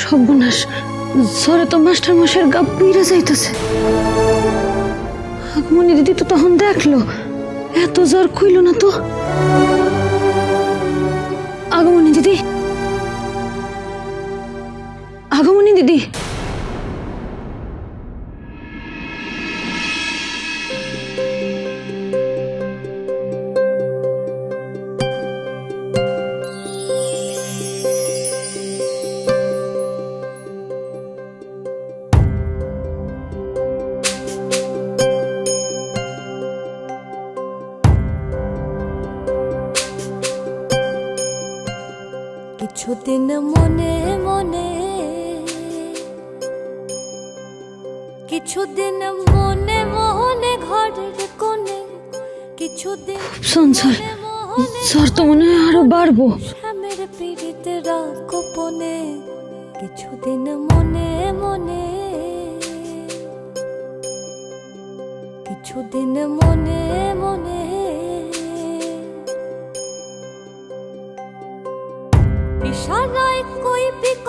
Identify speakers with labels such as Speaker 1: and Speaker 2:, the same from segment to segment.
Speaker 1: সর্বনাশ। জ্বরে তো মাস্টার মশাইয়ের গা পুইরা যাইতেছে। আগমনি দিদি তো তখন দেখল, এত জ্বর খুইল না তো। আগমনি দিদি। আগমনি দিদি।
Speaker 2: কিছুদিন মনে মনে কিছুদিন মনে মনে ঘরের কোণে কিছুদিন মনে
Speaker 1: জ্বর তো মনে হয় আরও বাড়বো।
Speaker 2: স্বামীর পীড়িতে গোপনে কিছুদিন মনে মনে কিছুদিন মনে মনে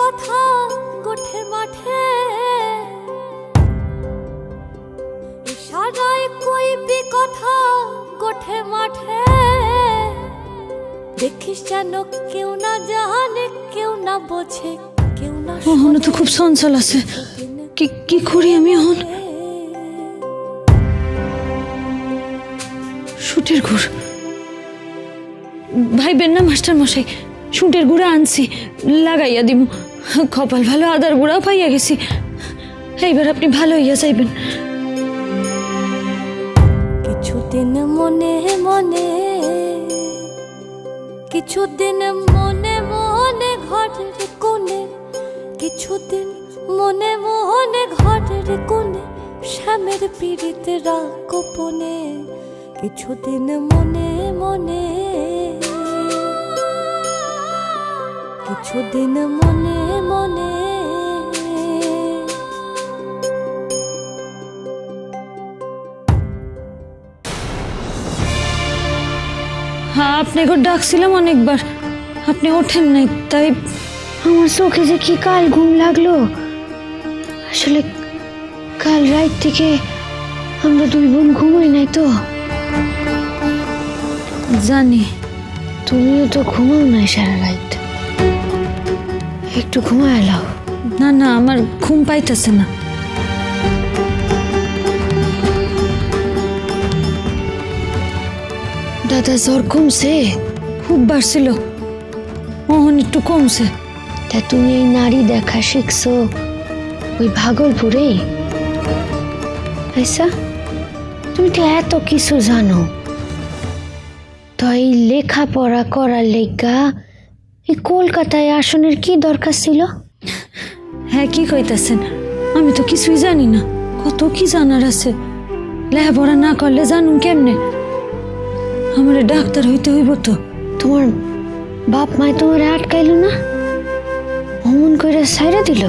Speaker 2: কথা গোঠে মাঠে। ইশারায় কইবি কথা গোঠে মাঠে। দেখিস যেন কেউ না জানে কেউ না বোঝে কেউ না
Speaker 1: ওহনে তো খুব চঞ্চল আছে। কি কি করি আমি এখন? শুটের ঘুর ভাইবেন না মাস্টার মশাই শুটের গুঁড়া আনছি লাগাইয়া দিব কপাল ভালো, আদার গুঁড়াও পাইয়া গেছি। এইবার আপনি ভালো হইয়া যাইবেন।
Speaker 2: কিছুদিন মনে মনে, কিছুদিন মনে মনে ঘরের কোণে, কিছুদিন মনে মনে ঘরের কোণে শ্যামের পীড়িতে গোপনে, কিছুদিন মনে মনে কিছুদিন মনে মনে।
Speaker 1: হ্যাঁ আপনাকে ডাকছিলাম অনেকবার। আপনি ওঠেন নাই তাই আমার চোখে যে কি কাল ঘুম লাগল। আসলে কাল রাত থেকে আমরা দুই বোন ঘুমাই নাই তো। জানি। তুমিও তো ঘুমাও নাই সারা রাত। একটু ঘুমায় এলাও। না না আমার ঘুম পাইতেছে না। দাদা জ্বর কমছে? খুব বাড়ছিল। মোহন একটু কমছে। তা তুমি এই নারী দেখা শিখছো ওই ভাগলপুরে আচ্ছা তুমি তো এত কিছু জানো। তো এই লেখাপড়া করার লেগা এই কলকাতায় আসনের কি দরকার ছিল? হ্যাঁ কি কইতাছেন? আমি তো কিছুই জানি না। কত কি জানার আছে? লেখাপড়া না করলে জানুন কেমনে? আমার ডাক্তার হইতে হইব তো। তোমার বাপ মায় তোমার আটকাইল না? অমন করে সাইরে দিল?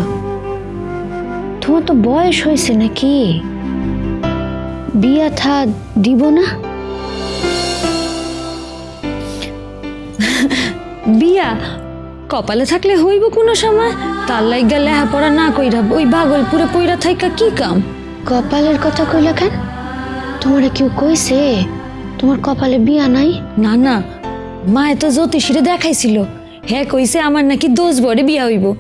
Speaker 1: তোমার তো বয়স হয়েছে নাকি? বিয়া থা দিব না? বিয়া? কপালে থাকলে হইব কোনো সময়। তার লাইগা লেহাপড়া না কইরা ওই বাগলপুরে পইরা থাইকা কি কাম? কপালের কথা কইলে কেন? তোমারে কেউ কইছে তোমার কপালে বিয়া নাই? না না মায়ে তো জ্যোতিষীরে দেখাইছিল। হ্যাঁ কইছে আমার নাকি দোষ বড়ে বিয়া হইব।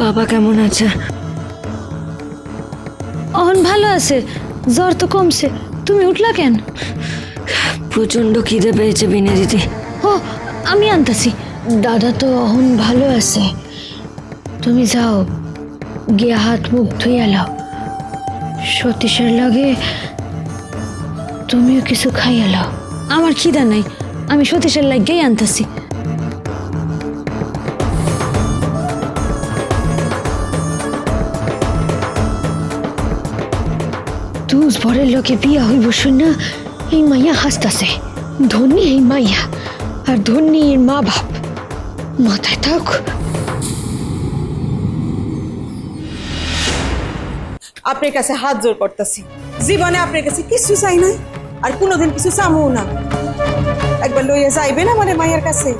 Speaker 1: বাবা কেমন আছে? অহন ভালো আছে জ্বর তো কমছে তুমি উঠলা কেন?
Speaker 3: প্রচণ্ড খিদে পেয়েছে বিনে দিদি।
Speaker 1: ও আমি আনতাছি। দাদা তো অহন ভালো আছে। তুমি যাও গিয়ে হাত মুখ ধুইয়া লও সতীশের লগে তুমিও কিছু খাইয়া লও
Speaker 4: আমার খিদা নাই আমি সতীশের লাগিয়েই আনতাছি।
Speaker 1: তুজ ভরের লোকে বিয়া হইব শুন এই মাইয়া হাসতাছে। ধনী এই মাইয়া। আর ধনী এর মা বাপ। মাথায় থাক।
Speaker 5: আপনার কাছে হাত জোর করতেছি। জীবনে আপনার কাছে কিছু চাই নাই আর কোনোদিন কিছু চামও না। একবার লইয়া যাইবেন আমার মায়ের কাছে।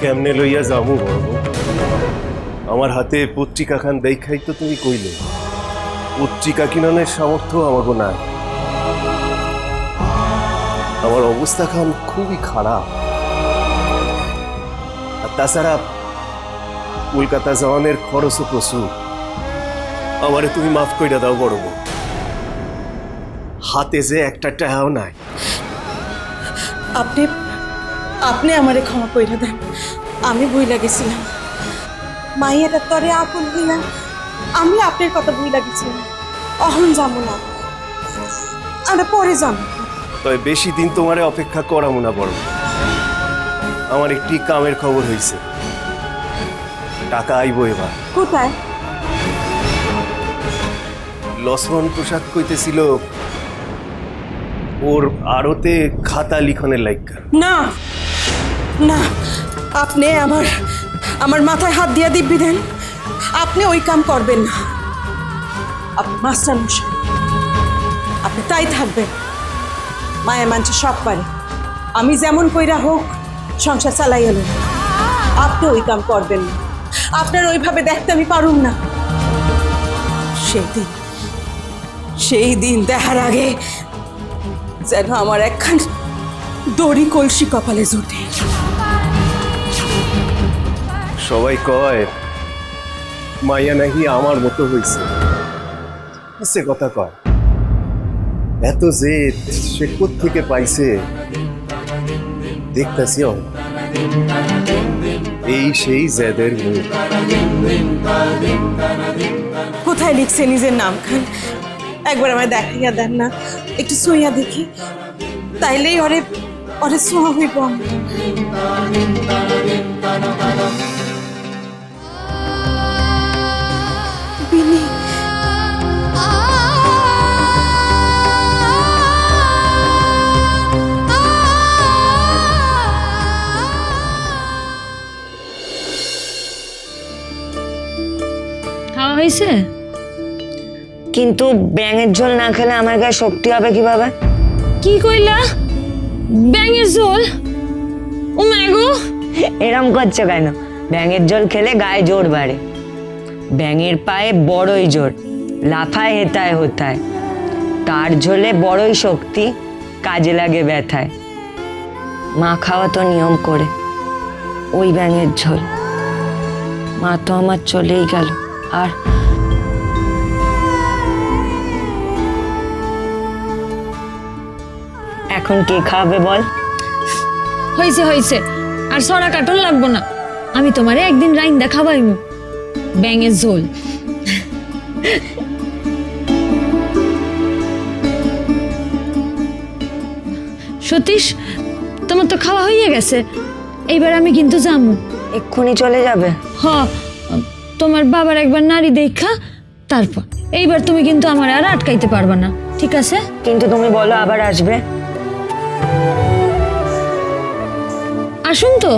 Speaker 6: কেমনে লইয়া যাব বড় বউ? আমার হাতে পত্রিকা খান দেখাই তো তুমি কইলে। পত্রিকা কিননের সামর্থ্য আমাকে নাই। আমার অবস্থা খান খুবই খারাপ। আর তাছাড়া কলকাতা যাওয়ানের খরচও প্রচুর। আমারে তুমি মাফ কইরা দাও, বড়। হাতে যে একটা টাকাও নাই।
Speaker 5: আপনি আপনি আমারে ক্ষমা কইরা দেন। আমি বইলা গেছিলাম। মাইয়াটা তরে আপন হইয়া আমি আপনার কথা বইলা গেছিলাম। অহন যাব না। আমরা পরে যাব
Speaker 6: তবে বেশি দিন তোমারে অপেক্ষা করামো না বড় আমার একটি কামের খবর হয়েছে টাকা আইবো এবার।
Speaker 5: কোথায়?
Speaker 6: লক্ষ্মণ প্রসাদ কইতেছিল ওর আড়তে খাতা লিখনের লাইকা
Speaker 5: না না আপনি আমার আমার মাথায় হাত দিয়া দিব্যি দেন। আপনি ওই কাম করবেন না। আপনি মাস্টার মশাই। আপনি তাই থাকবেন। মায়া মানছে সব পারে আমি যেমন কইরা হোক, সংসার চালাই এলো আপনি ওই কাম করবেন না। আপনার ওইভাবে দেখতে আমি পারুম না। সেই দিন সেই দিন দেখার আগে যেন আমার একখান দড়ি কলসি কপালে জোটে।
Speaker 6: সবাই কয় মাইয়া নাকি আমার মতো হয়েছে সে কথা কয়। এত যে সে থেকে পাইছে, দেখতেছি এই সেই জেদের মুখ।
Speaker 5: কোথায় লিখছে নিজের নাম খান একবার আমায় দেখাইয়া দেন না। একটু শুইয়া দেখি। তাইলেই অরে অরে সোয়া হইব।
Speaker 4: হয়েছে?
Speaker 3: কিন্তু ব্যাঙের ঝোল না খেলে আমার গায়ে শক্তি হবে কীভাবে?
Speaker 4: কি কইলা? ব্যাঙের ঝোল? ও ম্যাগো
Speaker 3: এরম করছ কেন? ব্যাঙের জল খেলে গায়ে জোর বাড়ে। ব্যাঙের পায়ে বড়ই জোর লাফায় হেতায় হোতায়। তার ঝোলে বড়ই শক্তি কাজে লাগে ব্যথায়। মা খাওয়া তো নিয়ম করে ওই ব্যাঙের ঝোল। মা তো আমার চলেই গেল আর এখন কে খাবে বল?
Speaker 4: হয়েছে হয়েছে। আর সরা কাটন লাগবো না। আমি তোমারে একদিন রাইন দেখাবাই ব্যাঙের ঝোল। সতীশ তোমার তো খাওয়া হয়ে গেছে। এইবার আমি কিন্তু যামু।
Speaker 3: এক্ষুনি চলে যাবে।
Speaker 4: হ তোমার বাবার একবার নারী দেখা তারপর। এইবার তুমি কিন্তু আমার আর আটকাইতে পারবে না। ঠিক আছে?
Speaker 3: কিন্তু তুমি বলো আবার আসবে।
Speaker 4: আসুন তো।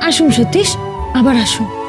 Speaker 4: আসুন সতীশ আবার আসুন।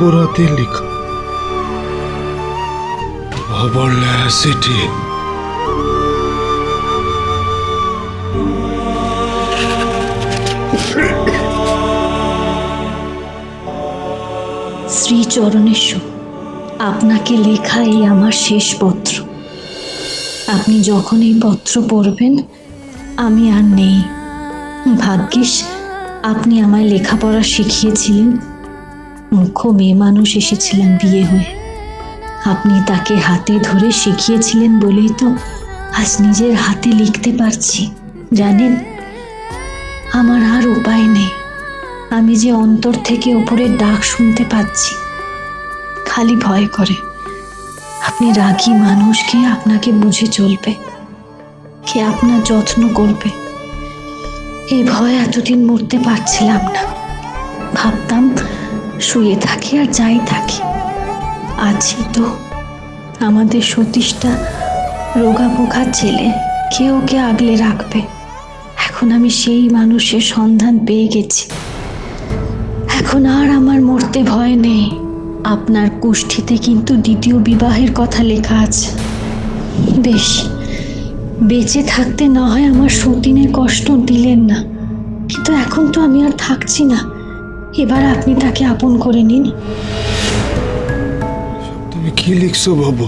Speaker 7: অপরাধে লেখা। অবলা সেটি।
Speaker 8: শ্রীচরণেশ্বর, আপনাকে লেখা এই আমার শেষ পত্র। আপনি যখন এই পত্র পড়বেন, আমি আর নেই। ভাগ্যিস, আপনি আমায় লেখাপড়া শিখিয়েছিলেন। মুখ্য মেয়ে মানুষ এসেছিলেন বিয়ে হয়ে। আপনি তাকে হাতে ধরে শিখিয়েছিলেন বলেই তো আজ নিজের হাতে লিখতে পারছি। জানেন, আমার আর উপায় নেই। আমি যে অন্তর থেকে উপরের ডাক শুনতে পাচ্ছি, খালি ভয় করে। আপনি রাগী মানুষকে আপনাকে বুঝে চলবে? কে আপনার যত্ন করবে? এই ভয় এতদিন মরতে পারছিলাম না। ভাবতাম শুয়ে থাকি আর যাই থাকি। আছি তো আমাদের সতীশটা রোগা পোখা ছেলে কে ওকে আগলে রাখবে। এখন আমি সেই মানুষের সন্ধান পেয়ে গেছি। এখন আর আমার মরতে ভয় নেই। আপনার কুষ্ঠিতে কিন্তু দ্বিতীয় বিবাহের কথা লেখা আছে। বেশ, বেঁচে থাকতে না হয় আমার সতীনের কষ্ট দিলেন না। কিন্তু এখন তো আমি আর থাকছি না। এবার আপনি তাকে আপন করে নিন।
Speaker 7: তুমি কি লিখছো বাবু?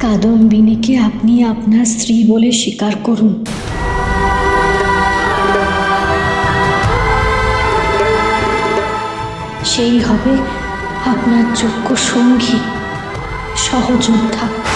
Speaker 8: কাদম্বিনীকে আপনি আপনার স্ত্রী বলে স্বীকার করুন। সেই হবে আপনার যোগ্য সঙ্গী সহযোদ্ধা।